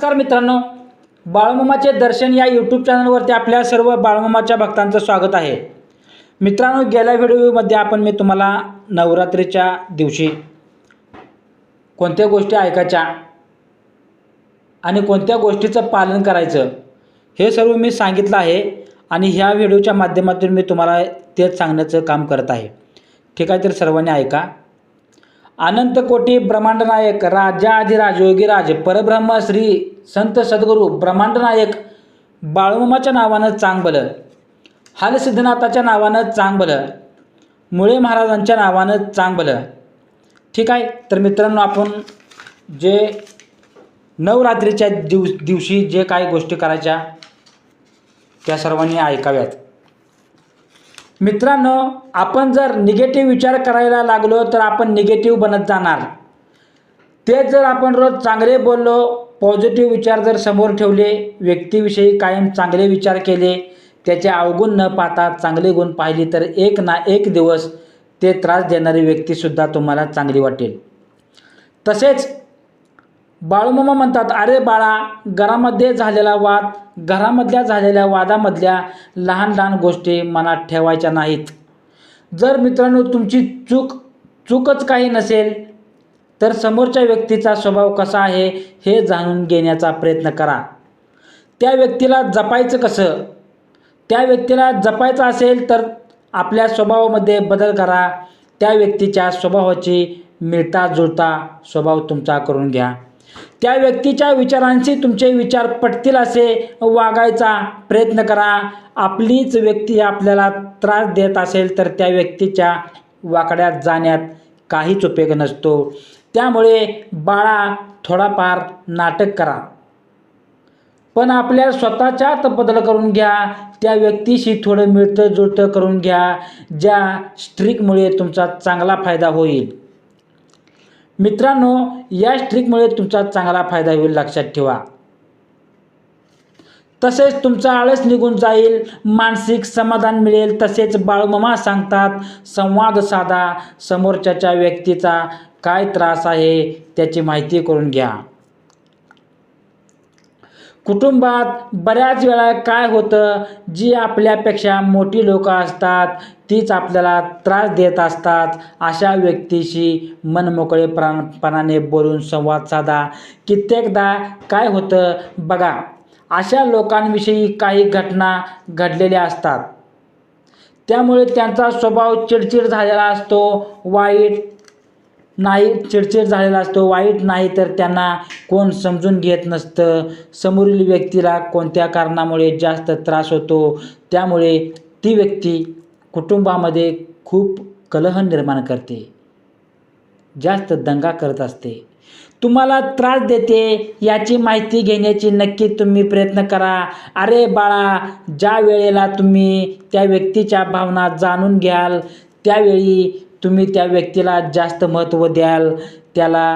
नमस्कार मित्रांनो बाळमामाचे दर्शन या यूट्यूब चॅनलवरती आपल्या सर्व बाळमामाच्या भक्तांचं स्वागत आहे. मित्रांनो गेल्या व्हिडिओमध्ये आपण मी तुम्हाला नवरात्रीच्या दिवशी कोणत्या गोष्टी ऐकायच्या आणि कोणत्या गोष्टीचं पालन करायचं हे सर्व मी सांगितलं आहे आणि ह्या व्हिडिओच्या माध्यमातून मी तुम्हाला तेच सांगण्याचं काम करत आहे. ठीक आहे तर सर्वांनी ऐका. अनंतकोटी ब्रह्मांडनायक ब्रह्मांड नायक राजा अधिराज योगीराज परब्रह्म श्री संत सद्गुरू ब्रह्मांड नायक नावानं चांगबलं हालसिद्धनाथाच्या नावानं चांगबलं मुळे महाराजांच्या नावानं चांगबलं. ठीक आहे? तर मित्रांनो आपण जे नवरात्रीच्या दिव दिवशी जे काही गोष्टी करायच्या त्या सर्वांनी ऐकाव्यात. मित्रांनो आपण जर निगेटिव्ह विचार करायला लागलो तर आपण निगेटिव्ह बनत जाणार. तेच जर आपण रोज चांगले बोललो पॉझिटिव्ह विचार जर समोर ठेवले व्यक्तीविषयी कायम चांगले विचार केले त्याचे अवगुण न पाहता चांगले गुण पाहिले तर एक ना एक दिवस ते त्रास देणारी व्यक्तीसुद्धा तुम्हाला चांगली वाटेल. तसेच बाळूमामा म्हणतात अरे बाळा घरामध्ये झालेला वाद घरामधल्या झालेल्या वादामधल्या लहान लहान गोष्टी मनात ठेवायच्या नाहीत. जर मित्रांनो तुमची चूक चूकच काही नसेल तर समोरच्या व्यक्तीचा स्वभाव कसा आहे हे जाणून घेण्याचा प्रयत्न करा. त्या व्यक्तीला जपायचं कसं? त्या व्यक्तीला जपायचं असेल तर आपल्या स्वभावामध्ये बदल करा. त्या व्यक्तीच्या स्वभावाची मिळता जुळता स्वभाव तुमचा करून घ्या. त्या व्यक्तीच्या विचारांशी तुमचे विचार पटतील असे वागायचा प्रयत्न करा. आपलीच व्यक्ती आपल्याला त्रास देत असेल तर त्या व्यक्तीच्या वाकड्यात जाण्यात काहीच उपयोग नसतो. त्यामुळे बाळा थोडाफार नाटक करा. पण आपल्या स्वतःच्यात बदल करून घ्या. त्या व्यक्तीशी थोडं मिळतं जुळतं करून घ्या. ज्या स्ट्रिकमुळे तुमचा चांगला फायदा होईल. मित्रांनो या स्ट्रिकमुळे तुमचा चांगला फायदा होईल लक्षात ठेवा. तसेच तुमचा आळस निघून जाईल मानसिक समाधान मिळेल तसेच बाळूमामा सांगतात संवाद साधा समोरच्याच्या व्यक्तीचा काय त्रास आहे त्याची माहिती करून घ्या. कुटुंबात बऱ्याच वेळा काय होतं जी आपल्यापेक्षा मोठी लोकं असतात तीच आपल्याला त्रास देत असतात. अशा व्यक्तीशी मनमोकळेपणाने बोलून संवाद साधा. कित्येकदा काय होतं बघा अशा लोकांविषयी काही घटना घडलेल्या असतात. त्यामुळे त्यांचा स्वभाव चिडचिड झालेला असतो वाईट नाही चिडचिड झालेला असतो वाईट नाही तर त्यांना कोण समजून घेत नसतं. समोरील व्यक्तीला कोणत्या कारणामुळे जास्त त्रास होतो? त्यामुळे ती व्यक्ती कुटुंबामध्ये खूप कलह निर्माण करते. जास्त दंगा करत असते. तुम्हाला त्रास देते याची माहिती घेण्याची नक्की तुम्ही प्रयत्न करा. अरे बाळा ज्या वेळेला तुम्ही त्या व्यक्तीच्या भावना जाणून घ्याल त्यावेळी तुम्ही त्या व्यक्तीला जास्त महत्त्व द्याल त्याला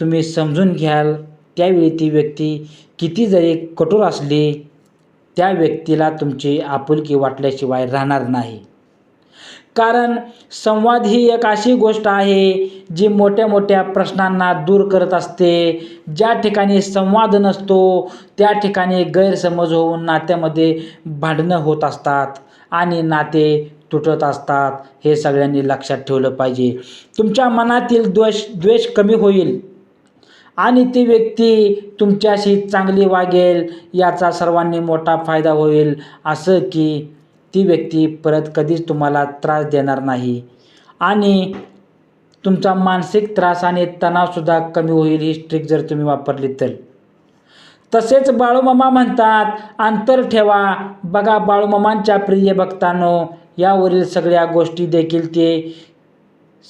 तुम्ही समजून घ्याल. त्यावेळी ती व्यक्ती किती जरी कठोर असली त्या व्यक्तीला तुमची आपुलकी वाटल्याशिवाय राहणार नाही. कारण संवाद ही एक अशी गोष्ट आहे जी मोठ्या मोठ्या प्रश्नांना दूर करत असते. ज्या ठिकाणी संवाद नसतो त्या ठिकाणी गैरसमज होऊन नात्यामध्ये भांडणं होत असतात. आणि नाते तुटत असतात हे सगळ्यांनी लक्षात ठेवलं पाहिजे. तुमच्या मनातील द्वेष द्वेष कमी होईल. आणि ती व्यक्ती तुमच्याशी चांगली वागेल याचा सर्वांनी मोठा फायदा होईल. असं की ती व्यक्ती परत कधीच तुम्हाला त्रास देणार नाही. आणि तुमचा मानसिक त्रास आणि तणावसुद्धा कमी होईल ही स्ट्रिक जर तुम्ही वापरली तर. तसेच बाळूमामा म्हणतात अंतर ठेवा. बघा बाळूमामांच्या प्रिय भक्तांनो यावरील सगळ्या गोष्टी देखील ते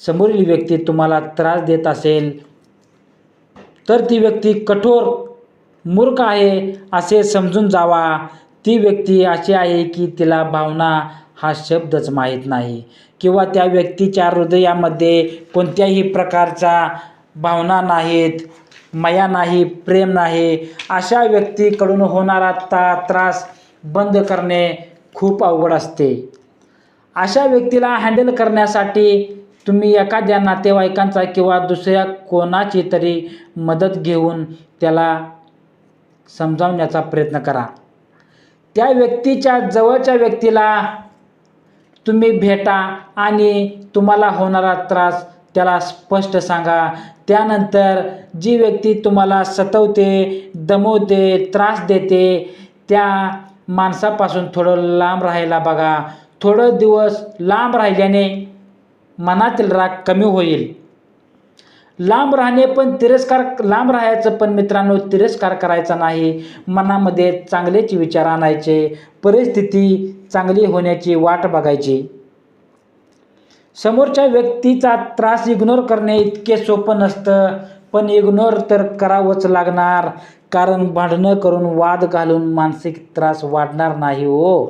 समोरील व्यक्ती तुम्हाला त्रास देत असेल. तर ती व्यक्ती कठोर मूर्ख आहे असे समजून जावा. ती व्यक्ती अशी आहे की तिला भावना हा शब्दच माहीत नाही. किंवा त्या व्यक्तीच्या हृदयामध्ये कोणत्याही प्रकारचा भावना नाहीत. माया नाही प्रेम नाही अशा व्यक्तीकडून होणारा ता त्रास बंद करणे खूप अवघड असते. अशा व्यक्तीला हँडल करण्यासाठी तुम्ही एखाद्या नातेवाईकांचा किंवा दुसऱ्या कोणाची तरी मदत घेऊन त्याला समजावण्याचा प्रयत्न करा. त्या व्यक्तीच्या जवळच्या व्यक्तीला तुम्ही भेटा आणि तुम्हाला होणारा त्रास त्याला स्पष्ट सांगा. त्यानंतर जी व्यक्ती तुम्हाला सतवते दमवते त्रास देते त्या माणसापासून थोडं लांब राहायला बघा. थोडं दिवस लांब राहिल्याने मनातील राग कमी होईल. लांब राहणे पण तिरस्कार लांब राहायचं पण मित्रांनो तिरस्कार करायचा नाही. मनामध्ये चांगलेच विचार आणायचे. परिस्थिती चांगली होण्याची वाट बघायची. समोरच्या व्यक्तीचा त्रास इग्नोर करणे इतके सोपं नसतं. पण इग्नोर तर करावंच लागणार. कारण भांडणं करून वाद घालून मानसिक त्रास वाढणार नाही हो.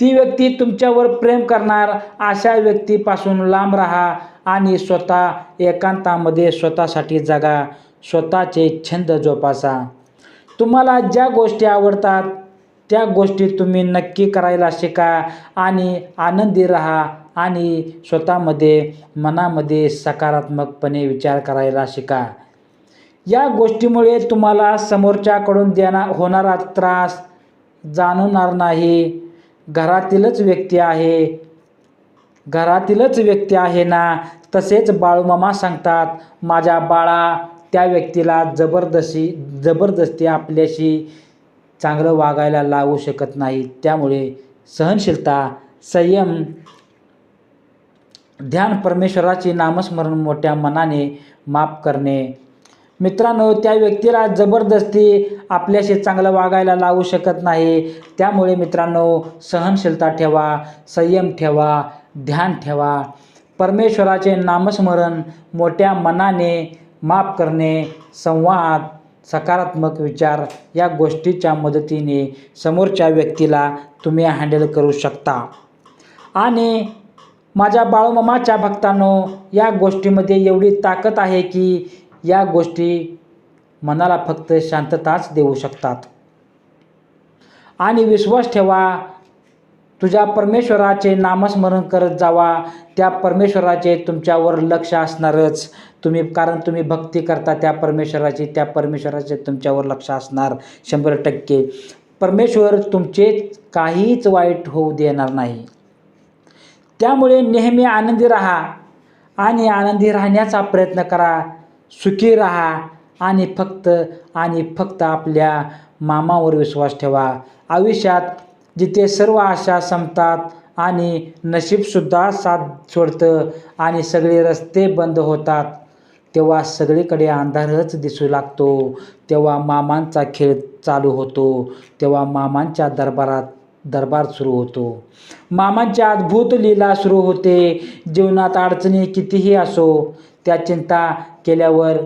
ती व्यक्ती तुमच्यावर प्रेम करणार. अशा व्यक्तीपासून लांब राहा आणि स्वतः एकांतामध्ये स्वतःसाठी जगा. स्वतःचे छंद जोपासा. तुम्हाला ज्या गोष्टी आवडतात त्या गोष्टी तुम्ही नक्की करायला शिका आणि आनंदी राहा. आणि स्वतःमध्ये मनामध्ये सकारात्मकपणे विचार करायला शिका. या गोष्टीमुळे तुम्हाला समोरच्याकडून देणार होणारा त्रास जाणवणार नाही. घरातीलच व्यक्ती आहे. घरातीलच व्यक्ती आहे ना तसेच बाळूमामा सांगतात माझ्या बाळा त्या व्यक्तीला जबरदस्ती जबरदस्ती आपल्याशी चांगलं वागायला लावू शकत नाही. त्यामुळे सहनशीलता संयम ध्यान परमेश्वराचे नामस्मरण मोठ्या मनाने माफ करणे. मित्रांनो त्या व्यक्तीला जबरदस्ती आपल्याशी चांगलं वागायला लावू शकत नाही. त्यामुळे मित्रांनो सहनशीलता ठेवा संयम ठेवा ध्यान ठेवा. परमेश्वराचे नामस्मरण मोठ्या मनाने माफ करणे संवाद सकारात्मक विचार या गोष्टीच्या मदतीने समोरच्या व्यक्तीला तुम्ही हँडल करू शकता. आणि माझ्या बाळूमामाच्या भक्तांनो या गोष्टीमध्ये एवढी ताकद आहे की या गोष्टी मनाला फक्त शांतताच देऊ शकतात. आणि विश्वास ठेवा तुझ्या परमेश्वराचे नामस्मरण करत जावा. त्या परमेश्वराचे तुमच्यावर लक्ष असणारच. तुम्ही कारण तुम्ही भक्ती करता त्या परमेश्वराची त्या परमेश्वराचे तुमच्यावर लक्ष असणार शंभर टक्के. परमेश्वर तुमचे काहीच वाईट होऊ देणार नाही. त्यामुळे नेहमी आनंदी राहा आणि आनंदी राहण्याचा प्रयत्न करा. सुखी राहा आणि फक्त आणि फक्त आपल्या मामावर विश्वास ठेवा. आयुष्यात जिथे सर्व आशा संपतात आणि नशीबसुद्धा साथ सोडतं आणि सगळे रस्ते बंद होतात तेव्हा सगळीकडे अंधारच दिसू लागतो. तेव्हा मामांचा खेळ चालू होतो. तेव्हा मामांच्या दरबारात दरबार सुरू होतो. मामांच्या अद्भुत लीला सुरू होते. जीवनात अडचणी कितीही असो त्या चिंता केल्यावर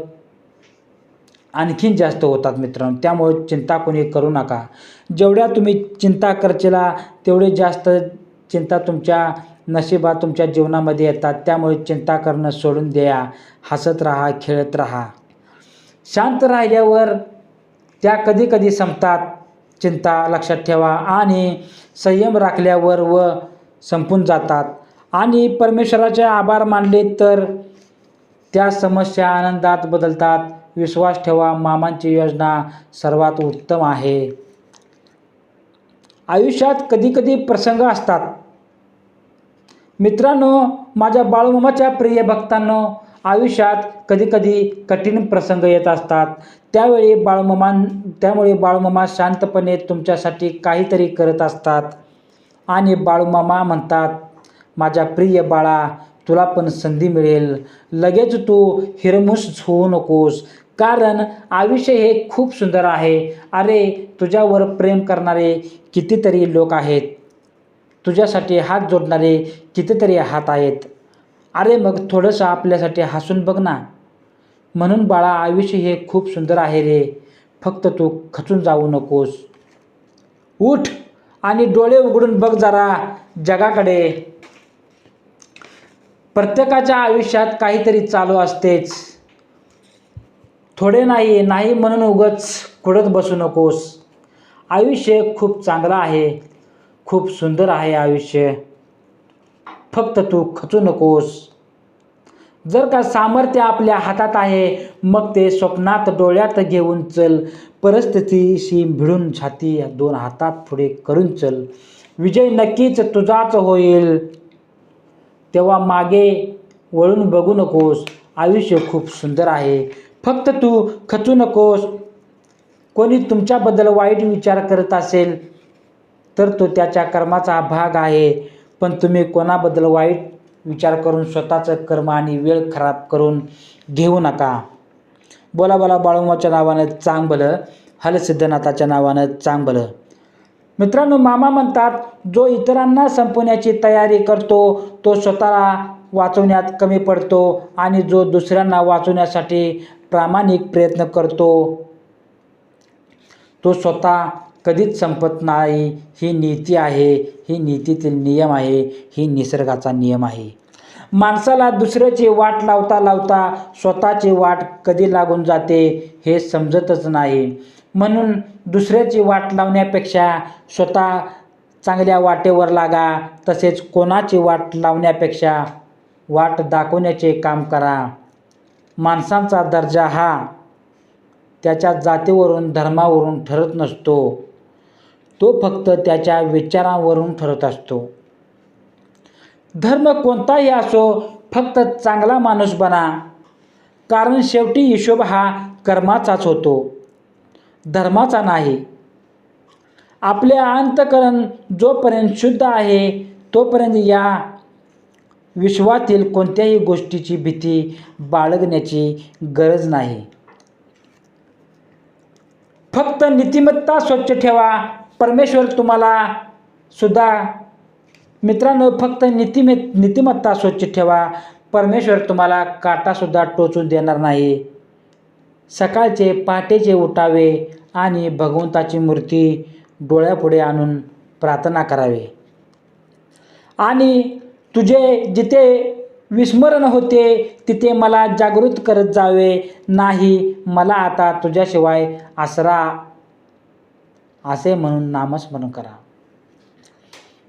आणखीन जास्त होतात मित्रांनो. त्यामुळे चिंता कोणी करू नका. जेवढ्या तुम्ही चिंता करचेला तेवढे जास्त चिंता तुमच्या नशिबात तुमच्या जीवनामध्ये येतात. त्यामुळे चिंता करणं सोडून द्या. हसत राहा खेळत राहा. शांत राहिल्यावर त्या कधी कधी संपतात. चिंता लक्षात ठेवा आणि संयम राखल्यावर व संपून जातात. आणि परमेश्वराचे आभार मानले तर त्या समस्या आनंदात बदलतात. विश्वास ठेवा मामांची योजना सर्वात उत्तम आहे. आयुष्यात कधीकधी प्रसंग असतात. मित्रांनो माझ्या बाळूमामाच्या प्रिय भक्तांनो आयुष्यात कधीकधी कठीण प्रसंग येत असतात. त्यावेळी बाळूमामा त्यामुळे बाळूमामा शांतपणे तुमच्यासाठी काहीतरी करत असतात. आणि बाळूमामा म्हणतात माझ्या प्रिय बाळा तुला पण संधी मिळेल. लगेच तू हिरमुस होऊ नकोस. कारण आयुष्य हे खूप सुंदर आहे. अरे तुझ्यावर प्रेम करणारे कितीतरी लोक आहेत. तुझ्यासाठी हात जोडणारे कितीतरी हात आहेत. अरे मग थोडंसं आपल्यासाठी हसून बघ ना. म्हणून बाळा आयुष्य हे खूप सुंदर आहे रे. फक्त तू खचून जाऊ नकोस. उठ आणि डोळे उघडून बघ जरा जगाकडे. प्रत्येकाच्या आयुष्यात काहीतरी चालू असतेच. थोडे नाही नाही म्हणून उगच कुडत बसू नकोस. आयुष्य खूप चांगलं आहे. खूप सुंदर आहे आयुष्य. फक्त तू खचू नकोस. जर का सामर्थ्य आपल्या हातात आहे मग ते स्वप्नात डोळ्यात घेऊन चल. परिस्थितीशी भिडून छाती दोन हातात पुढे करून चल. विजय नक्कीच तुझाच होईल. तेव्हा मागे वळून बघू नकोस. आयुष्य खूप सुंदर आहे. फक्त तू खचू नकोस. कोणी तुमच्याबद्दल वाईट विचार करत असेल तर तो त्याच्या कर्माचा भाग आहे. पण तुम्ही कोणाबद्दल वाईट विचार करून स्वतःचं कर्म आणि वेळ खराब करून घेऊ नका. बोला बोला बाळूमाच्या नावानं चांग भलं हलसिद्धनाथाच्या नावानं चांग भलं मित्रांनो मामा म्हणतात जो इतरांना संपवण्याची तयारी करतो तो स्वतःला वाचवण्यात कमी पडतो आणि जो दुसऱ्यांना वाचवण्यासाठी प्रामाणिक प्रयत्न करतो तो स्वतः कधीच संपत नाही. ही नीती आहे. ही नीतीतील नियम आहे. ही निसर्गाचा नियम आहे. माणसाला दुसऱ्याची वाट लावता लावता स्वतःची वाट कधी लागून जाते हे समजतच नाही. म्हणून दुसऱ्याची वाट लावण्यापेक्षा स्वतः चांगल्या वाटेवर लागा. तसेच कोणाची वाट लावण्यापेक्षा वाट दाखवण्याचे काम करा. माणसांचा दर्जा हा त्याच्या जातीवरून धर्मावरून ठरत नसतो. तो फक्त त्याच्या विचारांवरून ठरत असतो. धर्म कोणताही असो फक्त चांगला माणूस बना. कारण शेवटी हिशोब हा कर्माचाच होतो. धर्माचा नाही. आपले अंतकरण जोपर्यंत शुद्ध आहे तोपर्यंत या विश्वातील कोणत्याही गोष्टीची भीती बाळगण्याची गरज नाही. फक्त नीतिमत्ता स्वच्छ ठेवा. परमेश्वर तुम्हाला सुद्धा मित्रांनो फक्त नीतिमे नीतिमत्ता स्वच्छ ठेवा. परमेश्वर तुम्हाला काटासुद्धा टोचून देणार नाही. सकाळचे पहाटेचे उठावे आणि भगवंताची मूर्ती डोळ्यापुढे आणून प्रार्थना करावे. आणि तुझे जिथे विस्मरण होते तिथे मला जागृत करत जावे. नाही मला आता तुझ्याशिवाय आसरा असे म्हणून नामस्मरण करा.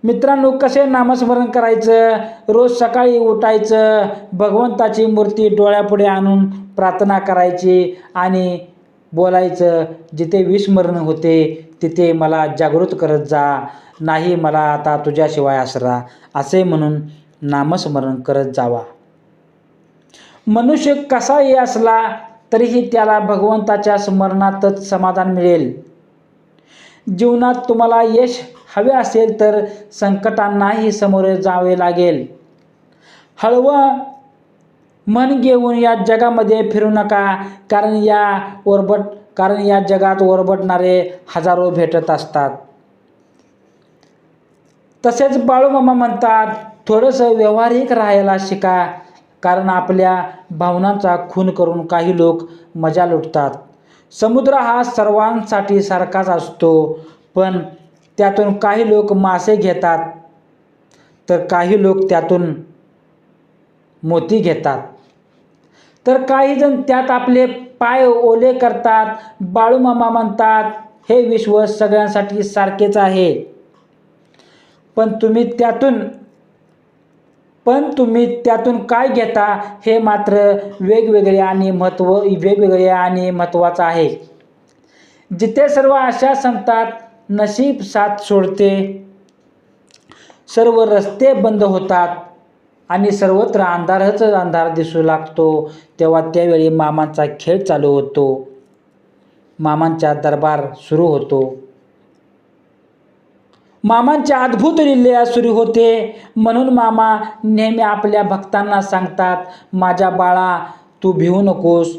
मित्रांनो कसे नामस्मरण करायचं? रोज सकाळी उठायचं भगवंताची मूर्ती डोळ्यापुढे आणून प्रार्थना करायची आणि बोलायचं जिथे विस्मरण होते तिथे मला जागृत करत जा. नाही मला आता तुझ्याशिवाय आसरा. असे म्हणून नामस्मरण करत जावा. मनुष्य कसाही असला तरीही त्याला भगवंताच्या स्मरणातच समाधान मिळेल. जीवनात तुम्हाला यश हवे असेल तर संकटांनाही सामोरे जावे लागेल. हळवं मन घेऊन या जगामध्ये फिरू नका कारण या ओरबट कारण या जगात ओरबटणारे हजारो भेटत असतात. तसेच बाळूमामा म्हणतात थोडंसं व्यावहारिक राहायला शिका कारण आपल्या भावनांचा खून करून काही लोक मजा लुटतात. समुद्र हा सर्वांसाठी सारखाच असतो पण त्यातून काही लोक मासे घेतात तर काही लोक त्यातून मोती घेतात. तर काही जण त्यात आपले पाय ओले करतात बाळूमामा म्हणतात हे विश्व सगळ्यांसाठी सारखेच आहे. पण तुम्ही त्यातून पण तुम्ही त्यातून काय घेता हे मात्र वेगवेगळे आणि महत्त्व वेगवेगळे आणि महत्त्वाचं आहे. जिथे सर्व आशा संपतात नशीब साथ सोडते. सर्व रस्ते बंद होतात आणि सर्वत्र अंधारच अंधार दिसू लागतो. तेव्हा त्यावेळी मामांचा खेळ चालू होतो. मामांचा दरबार सुरू होतो. मामांचे अद्भुत लिल्या सुरू होते. म्हणून मामा नेहमी आपल्या भक्तांना सांगतात माझ्या बाळा तू भिवू नकोस.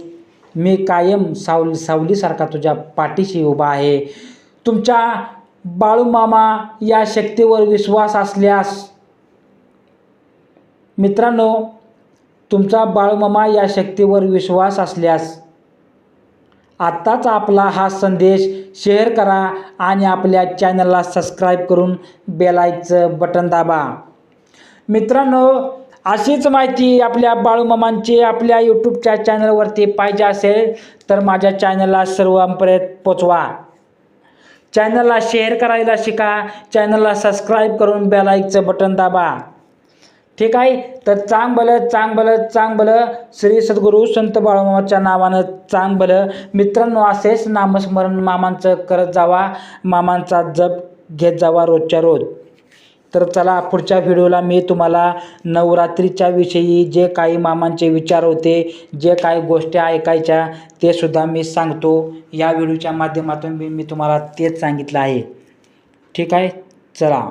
मी कायम सावली सावलीसारखा तुझ्या पाठीशी उभा आहे. तुमच्या बाळूमामा या शक्तीवर विश्वास असल्यास मित्रांनो तुमचा बाळूमामा या शक्तीवर विश्वास असल्यास आत्ताच आपला हा संदेश शेअर करा आणि आपल्या चॅनलला सबस्क्राईब करून बेलायचं बटन दाबा. मित्रांनो अशीच माहिती आपल्या बाळूमामांची आपल्या यूट्यूबच्या चॅनलवरती पाहिजे असेल तर माझ्या चॅनलला सर्वांपर्यंत पोचवा. चॅनलला शेअर करायला शिका चॅनलला सबस्क्राईब करून बेलाईकचं बटन दाबा. ठीक आहे? तर चांग भलं चांग चांग श्री सद्गुरू संत बाळूमामाच्या नावानं चांग मित्रांनो असेच नामस्मरण मामांचं करत जावा. मामांचा जप घेत जावा रोजच्या रोज. तर चला पुढच्या व्हिडिओला मी तुम्हाला नवरात्रीच्या विषयी जे काही मामांचे विचार होते जे काही गोष्टी ऐकायच्या ते सुद्धा मी सांगतो. या व्हिडिओच्या माध्यमातून मी मी तुम्हाला तेच सांगितलं आहे. ठीक आहे? चला.